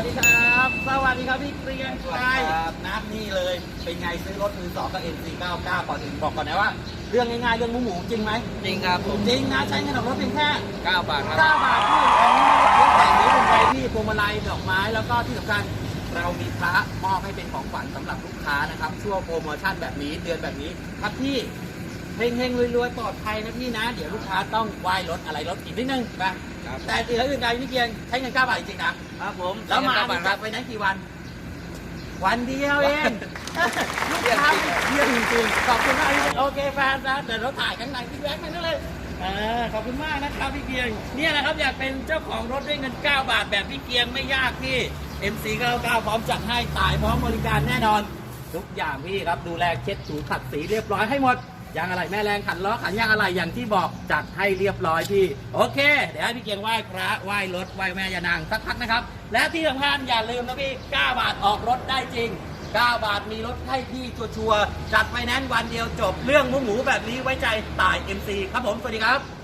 วัสดีครับ สวัสดีครับพี่เกรียงไกรครับนะนี่เลย เป็นไงซื้อรถมือสองกับ MC99 ก่อนอื่นบอกก่อนนะว่า เรื่องง่ายๆ เรื่องหมูหมูจริงไหม จริงครับผมจริงนะ ใช้เงินออกรถเพียงแค่9บาทครับ9บาทพี่อันนี้ไม่ได้แต่งนี้ลงไปที่พวงมาลัยดอกไม้แล้วก็ที่สำคัญเรามีพระมอบให้เป็นของขวัญสำหรับลูกค้านะครับ ช่วงโปรโมชั่นแบบนี้เดือนแบบนี้ครับพี่ เฮงๆรวยๆปลอดภัยนะพี่นะ เดี๋ยวลูกค้าต้องไหว้รถอะไรรถอีกนิดนึงไปครับแต่ตีละอื่นใดพี่เกียงใช้เงิน9บาทจริงๆนะครับผมแล้วมา9บาทคกรัลับบไปนั้นกี่วัน วันเดียวเองลูกค้าเยี่ยมจริงๆขอบคุณมากพี่โอเคแฟนนะเดี๋ยวเราถ่ายข้างในพี่แบ๊กนั่นเลยเออขอบคุณมากนะครับพี่เกียง เนี่ยนะครับอยากเป็นเจ้าของรถด้วยเงิน 9 บาทแบบพี่เกียงไม่ยากพี่ MC 99พร้อมจัดให้ตายพร้อมบริการแน่นอน ทุกอย่างพี่ครับดูแลเช็ดถูขัดสีเรียบร้อยให้หมด ยางอะไรแม่แรงขันล้อขันยางอะไรอย่างที่บอกจัดให้เรียบร้อยพี่ โอเค เดี๋ยวให้พี่เกียงไหว้พระไหว้รถไหว้แม่ยานางสักพักนะครับ และที่สำคัญอย่าลืมนะพี่9บาทออกรถได้จริง9บาทมีรถให้พี่ชัวร์จัดไฟแนนซ์วันเดียวจบเรื่องหมูหมูแบบนี้ไว้ใจตาย MC ครับผมสวัสดีครับ